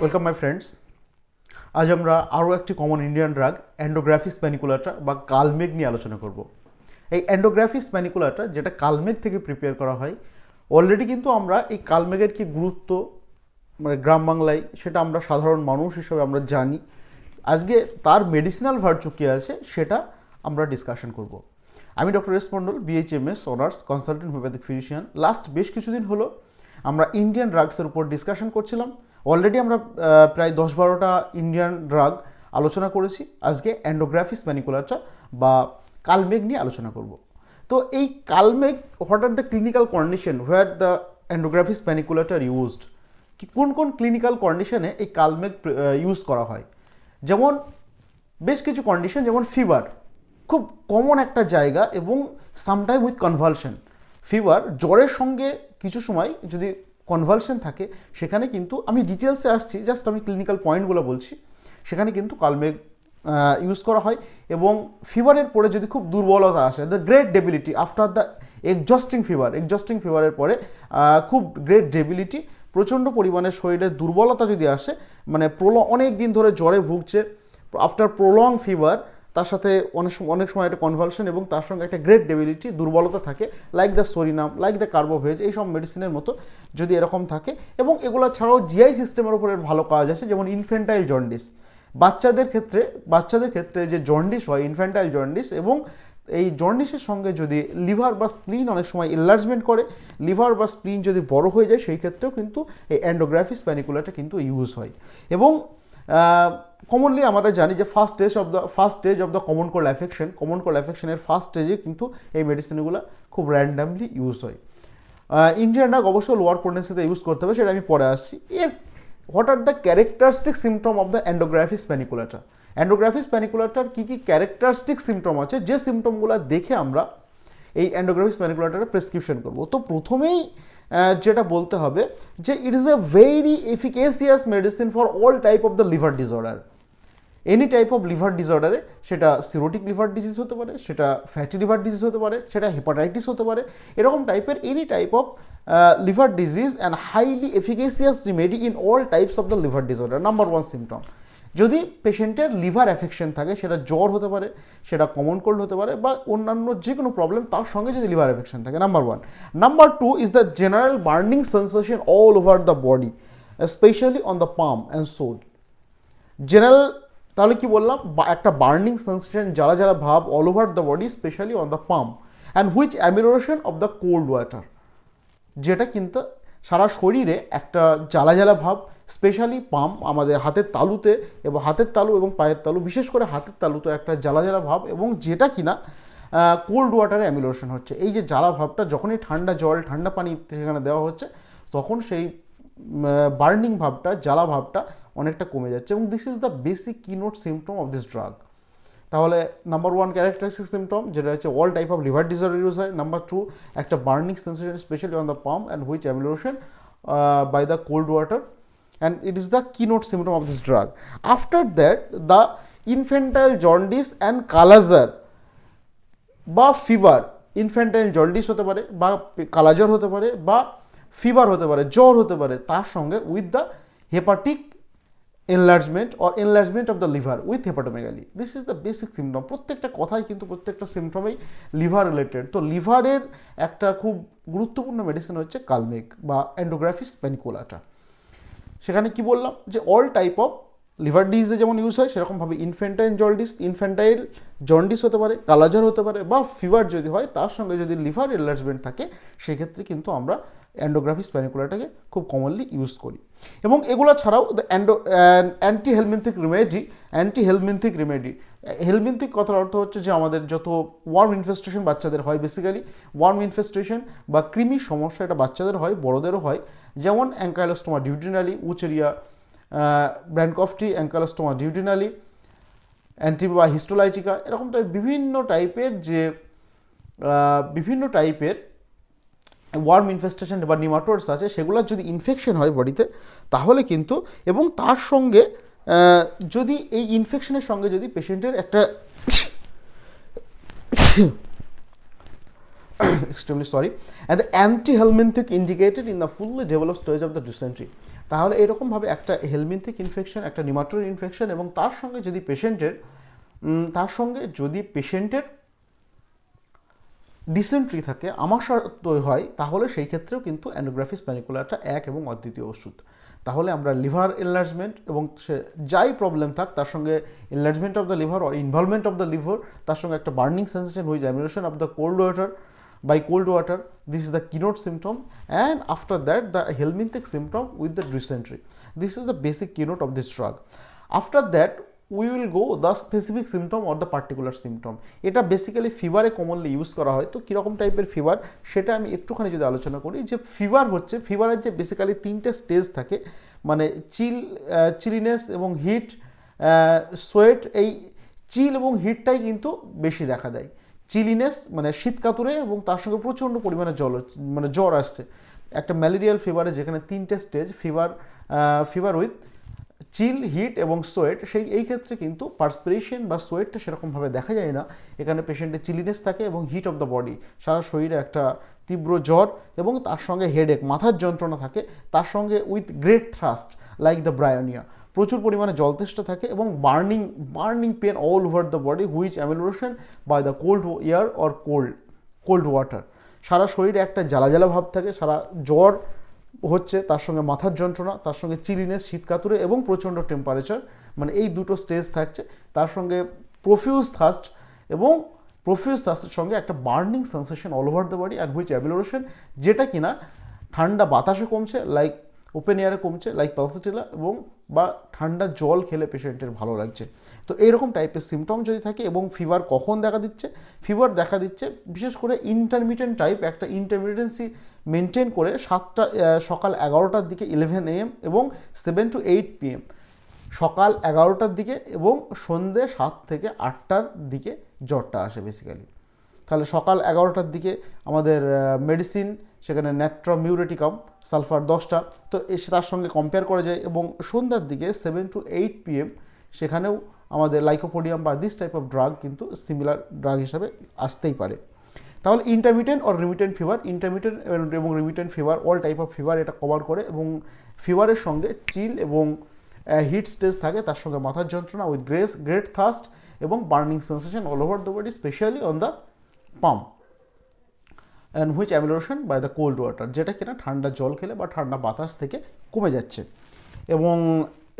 Welcome my friends আজ আমরা আরও একটি common Indian drug andrographis paniculata বা কালমেগ নিয়ে আলোচনা করব। এই অ্যান্ডোগ্রাফিস প্যানিকুলাটা যেটা কালমেগ থেকে প্রিপেয়ার করা হয় অলরেডি কিন্তু আমরা এই কালমেগের কি গুরুত্ব মানে গ্রাম বাংলায় সেটা আমরা সাধারণ মানুষ হিসেবে আমরা জানি। আজকে তার মেডিসিনাল ভার্চু কী আছে সেটা আমরা ডিসকাশন করব। আমি doctor S Mondal BHMS honours consultant homoeopathic physician last বেশ কিছুদিন হলো আমরা ইন্ডিয়ান ড্রাগসের উপর ডিসকাশন করছিলাম। অলরেডি আমরা প্রায় দশ বারোটা ইন্ডিয়ান ড্রাগ আলোচনা করেছি। আজকে অ্যান্ডোগ্রাফিস ম্যানিকুলারটা বা কালমেগ নিয়ে আলোচনা করব। তো এই কালমেগ what are the clinical condition where the andrographis paniculata used কোন কোন ক্লিনিক্যাল কন্ডিশনে এই কালমেগ ইউজ করা হয়? যেমন বেশ কিছু কন্ডিশন যেমন ফিভার খুব কমন একটা জায়গা এবং সামটাইম উইথ কনভালশন ফিভার জ্বরের সঙ্গে কিছু সময় যদি কনভালশন থাকে, সেখানে কিন্তু আমি ডিটেলসে আসছি জাস্ট আমি ক্লিনিক্যাল পয়েন্টগুলো বলছি, সেখানে কিন্তু কালমেগ ইউজ করা হয় এবং ফিভারের পরে যদি খুব দুর্বলতা আসে the great debility after the exhausting fever exhausting ফিভারের পরে খুব গ্রেট ডেবিলিটি প্রচণ্ড পরিমাণে শরীরের দুর্বলতা যদি আসে মানে প্রল অনেক দিন ধরে জ্বরে ভুগছে আফটার প্রলং ফিভার তার সাথে অনেক সময় অনেক সময় একটা কনভালশন এবং তার সঙ্গে একটা গ্রেট ডেবিলিটি দুর্বলতা থাকে like the psorinum like the carbo veg এই সব মেডিসিনের মতো যদি এরকম থাকে। এবং এগুলো ছাড়াও জিআই সিস্টেমের উপর ভালো কাজ আছে, যেমন ইনফেন্টাইল জন্ডিস বাচ্চাদের ক্ষেত্রে বাচ্চাদের ক্ষেত্রে যে জন্ডিস হয় ইনফ্যান্টাইল জন্ডিস এবং এই জন্ডিসের সঙ্গে যদি লিভার বা স্প্লিন অনেক সময় এনলার্জমেন্ট করে লিভার বা স্প্লিন যদি বড় হয়ে যায়, সেই ক্ষেত্রেও কিন্তু এই অ্যান্ডোগ্রাফিস প্যানিকুলাটা কিন্তু ইউজ হয়। এবং কমনলি আমরা জানি যে first stage of the first stage of the common cold affection common cold অ্যাফেকশনের first স্টেজে কিন্তু এই মেডিসিনগুলো খুব র্যান্ডামলি ইউজ হয়। ইন্ডিয়ান ডাক অবশ্যই লোয়ার পোটেন্সিতে ইউজ করতে হবে, সেটা আমি পরে আসছি। এর what are the characteristic symptom of the andrographis paniculata andrographis প্যানিকুলাটার কী কী ক্যারেক্টারিস্টিক সিমটম আছে? যে সিমটমগুলো দেখে আমরা এই অ্যান্ডোগ্রাফিস প্যানিকুলাটার প্রেসক্রিপশন করব। তো প্রথমেই যেটা বলতে হবে যে it is a very efficacious medicine for all type of the liver disorder any type of liver ডিসঅর্ডারে সেটা সিরোটিক লিভার ডিজিজ হতে পারে, সেটা ফ্যাটি লিভার ডিজিজ হতে পারে, সেটা হেপাটাইটিস হতে পারে, এরকম টাইপের any type of liver disease and highly efficacious remedy in all types of the liver disorder number one symptom যদি পেশেন্টের লিভার অ্যাফেকশন থাকে, সেটা জ্বর হতে পারে, সেটা কমন কোল্ড হতে পারে বা অন্যান্য যে কোনো প্রবলেম তার সঙ্গে যদি লিভার অ্যাফেকশন থাকে number one number two is the general burning sensation all over the body specially on the palm and sole general তাহলে কি বললাম? একটা বার্নিং সেন্সেশন যারা যারা ভাব all over the body specially on the pump and which amelioration of the cold water যেটা কিন্তু সারা শরীরে একটা জ্বালা জ্বালা ভাব স্পেশালি পাম্প আমাদের হাতের তালুতে এবং হাতের তালু এবং পায়ের তালু, বিশেষ করে হাতের তালুতে একটা জ্বালা জ্বালা ভাব এবং যেটা কিনা কোল্ড ওয়াটারে অ্যামিলোরেশন হচ্ছে। এই যে জ্বালা ভাবটা যখনই ঠান্ডা জল, ঠান্ডা পানি সেখানে দেওয়া হচ্ছে, তখন সেই বার্নিং ভাবটা, জ্বালা ভাবটা অনেকটা কমে যাচ্ছে এবং this is the basic keynote symptom of this drug তাহলে নাম্বার ওয়ান ক্যারেক্টারিস্টিক সিমটম যেটা হচ্ছে all type of liver disorder use হয়। নাম্বার টু একটা burning sensation specially on the pump and which amelioration by the cold water and it is the keynote symptom of this drug after that the infantile jaundice and kala-azar বা fever infantile jaundice হতে পারে বা কালাজ্বর হতে পারে বা fever হতে পারে, জ্বর হতে পারে, তার সঙ্গে with the hepatic enlargement or enlargement of the liver with hepatomegaly this is the basic symptom প্রত্যেকটা কথাই কিন্তু প্রত্যেকটা সিমটমেই লিভার রিলেটেড তো লিভারের একটা খুব গুরুত্বপূর্ণ মেডিসিন হচ্ছে কালমেক বা অ্যান্ডোগ্রাফিস প্যানিকোলাটা সেখানে কি বললাম? যে অল টাইপ অফ লিভার ডিজিজে যেমন ইউজ হয়, সেরকমভাবে ইনফেন্টাইল জন্ডিস ইনফেন্টাইল জন্ডিস হতে পারে, কালাজার হতে পারে বা ফিভার যদি হয়, তার সঙ্গে যদি লিভার এলার্জমেন্ট থাকে, সেক্ষেত্রে কিন্তু আমরা অ্যান্ডোগ্রাফিস প্যানিকুলাটাকে খুব কমনলি ইউজ করি। এবং এগুলো ছাড়াও the endo anti helminthic remedy anti helminthic remedy helminthic কথার অর্থ হচ্ছে যে আমাদের যত ওয়ার্ম ইনফেস্টেশন বাচ্চাদের হয় বেসিক্যালি ওয়ার্ম ইনফেস্টেশন বা কৃমির সমস্যা এটা বাচ্চাদের হয়, বড়োদেরও হয়। যেমন ancylostoma duodenale wuchereria bancrofti ancylostoma entamoeba histolytica এরকম টাইপ বিভিন্ন টাইপের যে বিভিন্ন টাইপের ওয়ার্ম ইনফেস্টেশন বা নিমাটোডস আছে, সেগুলোর যদি ইনফেকশন হয় বডিতে, তাহলে কিন্তু, এবং তার সঙ্গে যদি এই ইনফেকশনের সঙ্গে যদি পেশেন্টের একটা extremely sorry, and the anti-helminthic indicated in the fully developed stage of the dysentery. তাহলে এরকমভাবে একটা হেলমিনথিক ইনফেকশন একটা নিমাটোর ইনফেকশন এবং তার সঙ্গে যদি পেশেন্টের তার সঙ্গে যদি পেশেন্টের ডিসেন্ট্রি থাকে, আমার সাথে হয়, তাহলে সেই ক্ষেত্রেও কিন্তু অ্যান্ডোগ্রাফিস প্যানিকুলারটা এক এবং অদ্বিতীয় ওষুধ। তাহলে আমরা লিভার এনলার্জমেন্ট এবং সে যাই প্রবলেম থাক, তার সঙ্গে enlargement of the liver or involvement of the liver তার সঙ্গে একটা burning sensation which amelioration of the cold water by cold water this is the keynote symptom and after that the helminthic symptom with the dysentery this is the basic keynote of this drug after that we will go the specific symptom or the particular symptom এটা basically ফিভারে commonly use করা হয় তো কীরকম টাইপের fever সেটা আমি একটুখানি যদি আলোচনা করি যে ফিভার হচ্ছে ফিভারের যে বেসিক্যালি তিনটে স্টেজ থাকে মানে চিল চিলিনেস এবং হিট সোয়েট এই চিল এবং হিটটাই কিন্তু বেশি দেখা দেয় চিলিনেস মানে শীত কাতুরে এবং তার সঙ্গে প্রচণ্ড পরিমাণে জল মানে জ্বর আসছে। একটা ম্যালেরিয়াল ফিভারে যেখানে তিনটে stage fever fever with chill heat এবং সোয়েট সেই, এই ক্ষেত্রে কিন্তু পার্সপিরেশন বা সোয়েটটা সেরকমভাবে দেখা যায় না। এখানে পেশেন্টের চিলিনেস থাকে এবং হিট অফ দ্য বডি সারা শরীরে একটা তীব্র জ্বর এবং তার সঙ্গে হেডেক মাথার যন্ত্রণা থাকে। তার সঙ্গে with great thirst like the bryonia প্রচুর পরিমাণে জলতেষ্টা থাকে এবং burning burning pain all over the body which amelioration by the cold air or cold cold water সারা শরীরে একটা জ্বালা জ্বালা ভাব থাকে, সারা জ্বর হচ্ছে তার সঙ্গে মাথার যন্ত্রণা, তার সঙ্গে চিলিনেস, শীতকাতুরে এবং প্রচণ্ড টেম্পারেচার মানে এই দুটো স্টেজ থাকছে। তার সঙ্গে প্রফিউজ থাস্ট এবং প্রফিউজ থাস্টের সঙ্গে একটা burning sensation all over the body and which amelioration যেটা কিনা ঠান্ডা বাতাসে কমছে লাইক ওপেন এয়ারে কমছে লাইক পালসিটিলা এবং বা ঠান্ডা জল খেলে পেশেন্টের ভালো লাগছে। তো এইরকম টাইপের সিমটম যদি থাকে, এবং ফিভার কখন দেখা দিচ্ছে? ফিভার দেখা দিচ্ছে, বিশেষ করে ইন্টারমিডিয়েন্ট টাইপ একটা ইন্টারমিডিয়েন্সি মেনটেন করে সাতটা সকাল এগারোটার দিকে ইলেভেন এএম এবং সেভেন টু এইট পিএম সকাল এগারোটার দিকে এবং সন্ধে সাত থেকে আটটার দিকে জ্বরটা আসে বেসিক্যালি তাহলে সকাল এগারোটার দিকে আমাদের মেডিসিন সেখানে ন্যাট্রামিউরেটিকাম সালফার দশটা। তো এসে তার সঙ্গে কম্পেয়ার করা যায় এবং সন্ধ্যার দিকে সেভেন টু এইট পিএম সেখানেও আমাদের লাইকোপোডিয়াম বা দিস টাইপ অফ ড্রাগ কিন্তু সিমিলার ড্রাগ হিসাবে আসতেই পারে। তাহলে intermittent or remittent fever intermittent এবং remittent fever all type of fever এটা কভার করে এবং ফিভারের সঙ্গে চিল এবং হিট স্টেজ থাকে, তার সঙ্গে মাথার যন্ত্রণা উইথ গ্রেস গ্রেট থাস্ট এবং burning sensation all over the body specially on the pump and which amelioration by the cold water যেটা কিনা ঠান্ডা জল খেলে বা ঠান্ডা বাতাস থেকে কমে যাচ্ছে। এবং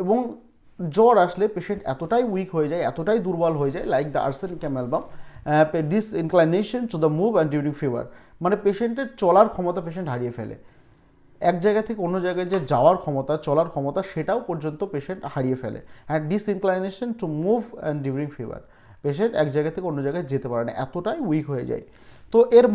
এবং জ্বর আসলে পেশেন্ট এতটাই উইক হয়ে যায়, এতটাই দুর্বল হয়ে যায় like the arsenicum album disinclination to the move and during fever মানে পেশেন্টের চলার ক্ষমতা পেশেন্ট হারিয়ে ফেলে। এক জায়গা থেকে অন্য জায়গায় যে যাওয়ার ক্ষমতা, চলার ক্ষমতা, সেটাও পর্যন্ত পেশেন্ট হারিয়ে ফেলে। And disinclination to move and during fever patient এক জায়গা থেকে অন্য জায়গায় যেতে পারে না, এতটাই উইক হয়ে যায়। তো এর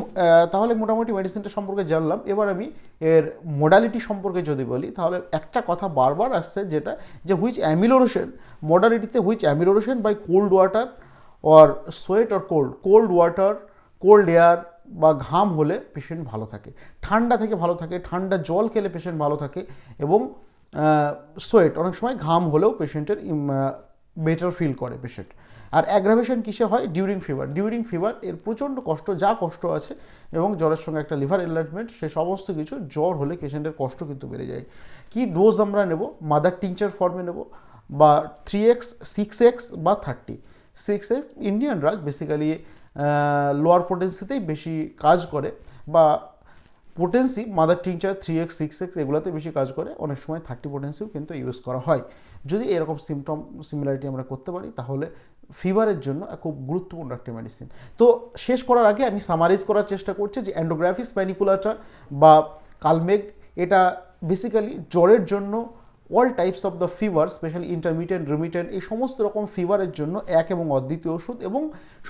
তাহলে মোটামুটি মেডিসিনটা সম্পর্কে জানলাম। এবার আমি এর মোডালিটি সম্পর্কে যদি বলি, তাহলে একটা কথা বারবার আসছে যেটা, যে which amelioration মোডালিটিতে which amelioration by cold water or sweat or cold cold water cold air বা ঘাম হলে পেশেন্ট ভালো থাকে। ঠান্ডা থেকে ভালো থাকে, ঠান্ডা জল খেলে পেশেন্ট ভালো থাকে এবং সোয়েট অনেক সময় ঘাম হলেও পেশেন্টের বেটার ফিল করে পেশেন্ট আর অ্যাগ্রাভেশন কিসে হয়? ডিউরিং ফিভার ডিউরিং ফিভার এর প্রচণ্ড কষ্ট, যা কষ্ট আছে, এবং জ্বরের সঙ্গে একটা লিভার এনলার্জমেন্ট সে সমস্ত কিছু জ্বর হলে পেশেন্টের কষ্ট কিন্তু বেড়ে যায়। কি ডোজ আমরা নেব? মাদার টিংচার ফর্মে নেব, বা থ্রি এক্স সিক্স এক্স বা thirty six X Indian drug basically lower পোটেন্সিতেই বেশি কাজ করে, বা potency mother tincture three X six X এগুলোতে বেশি কাজ করে, অনেক সময় থার্টি পোটেন্সিও কিন্তু ইউজ করা হয়। যদি এরকম সিমটম সিমিলারিটি আমরা করতে পারি, তাহলে ফিভারের জন্য খুব গুরুত্বপূর্ণ একটি মেডিসিন তো শেষ করার আগে আমি সামারাইজ করার চেষ্টা করছি যে অ্যান্ডোগ্রাফিস ম্যানিকুলাটা বা কালমেঘ, এটা বেসিক্যালি জ্বরের জন্য all types of the fever specially intermittent remittent এই সমস্ত রকম ফিভারের জন্য এক এবং অদ্বিতীয় ওষুধ এবং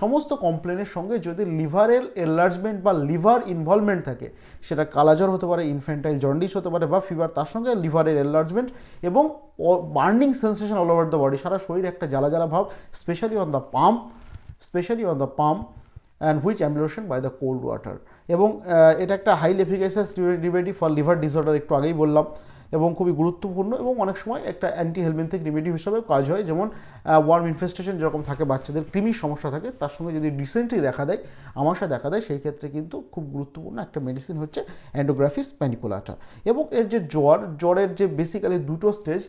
সমস্ত কমপ্লেনের সঙ্গে যদি লিভারের এনলার্জমেন্ট বা লিভার ইনভলভমেন্ট থাকে, সেটা কালাজ্বর হতে পারে ইনফেন্টাইল জন্ডিস হতে পারে বা ফিভার তার সঙ্গে লিভারের এনলার্জমেন্ট এবং burning sensation all over the body সারা শরীরে একটা জ্বালা জ্বালা ভাব specially on the pump specially on the pump and which amelioration by the cold water এবং এটা একটা high efficacious remedy for liver disorder একটু আগেই বললাম। এবং খুবই গুরুত্বপূর্ণ এবং অনেক সময় একটা অ্যান্টি হেলমেন্থিক রিমেডি হিসাবে কাজ হয়। যেমন ওয়ার্ম ইনফেস্টেশন যেরকম থাকে, বাচ্চাদের কৃমির সমস্যা থাকে, তার সঙ্গে যদি রিসেন্টলি দেখা দেয় আমাশা দেখা দেয়, সেই ক্ষেত্রে কিন্তু খুব গুরুত্বপূর্ণ একটা মেডিসিন হচ্ছে অ্যান্ডোগ্রাফিস প্যানিকুলাটা এবং এর যে জ্বর, জ্বরের যে বেসিক্যালি দুটো স্টেজ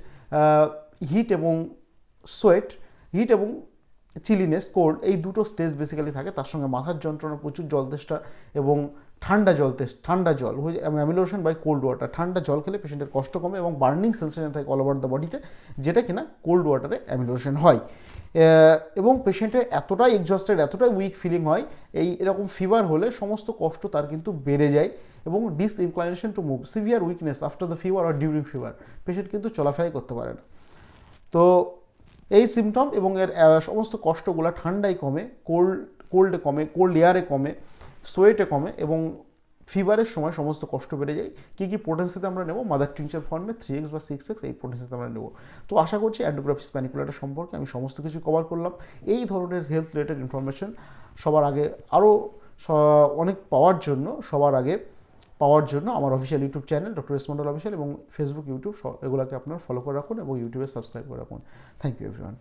হিট এবং সোয়েট হিট এবং চিলিনেস, কোল্ড, এই দুটো স্টেজ বেসিক্যালি থাকে। তার সঙ্গে মাথার যন্ত্রণা প্রচুর, জল তেষ্টা এবং ঠান্ডা জল তেষ্টা, ঠান্ডা জল অ্যামিলোশন বাই কোল্ড ওয়াটার ঠান্ডা জল খেলে পেশেন্টের কষ্ট কমে এবং বার্নিং সেন্সেশন থাকে অল ওভার দ্য বডিতে যেটা কিনা কোল্ড ওয়াটারে অ্যামিলোশন হয়। এবং পেশেন্টের এতটাই এক্সস্টেড এতটাই উইক ফিলিং হয়, এই এরকম ফিভার হলে সমস্ত কষ্ট তার কিন্তু বেড়ে যায় এবং disinclination to move severe weakness after the fever R during fever patient কিন্তু চলাফেরাই করতে পারে না। তো এই সিমটম এবং এর সমস্ত কষ্টগুলো ঠান্ডায় কমে কোল্ড কোল্ডে কমে কোল্ড এয়ারে কমে সোয়েটে কমে এবং ফিভারের সময় সমস্ত কষ্ট বেড়ে যায়। কী কী পোটেন্সিতে আমরা নেব? মাদার টিংচার ফর্মে থ্রি এক্স বা সিক্স এক্স এই পোটেন্সিতে আমরা নেব। তো আশা করছি অ্যান্ডোগ্রাফিস প্যানিকুলাটা সম্পর্কে আমি সমস্ত কিছু কভার করলাম। এই ধরনের হেলথ রিলেটেড ইনফরমেশন সবার আগে আরও অনেক পাওয়ার জন্য সবার আগে পাওয়ার জন্য আমার official YouTube channel doctor S Mondal official এবং ফেসবুক ইউটিউব এগুলোকে আপনার ফলো করে রাখুন এবং ইউটিউবে সাবস্ক্রাইব করে রাখুন। Thank you everyone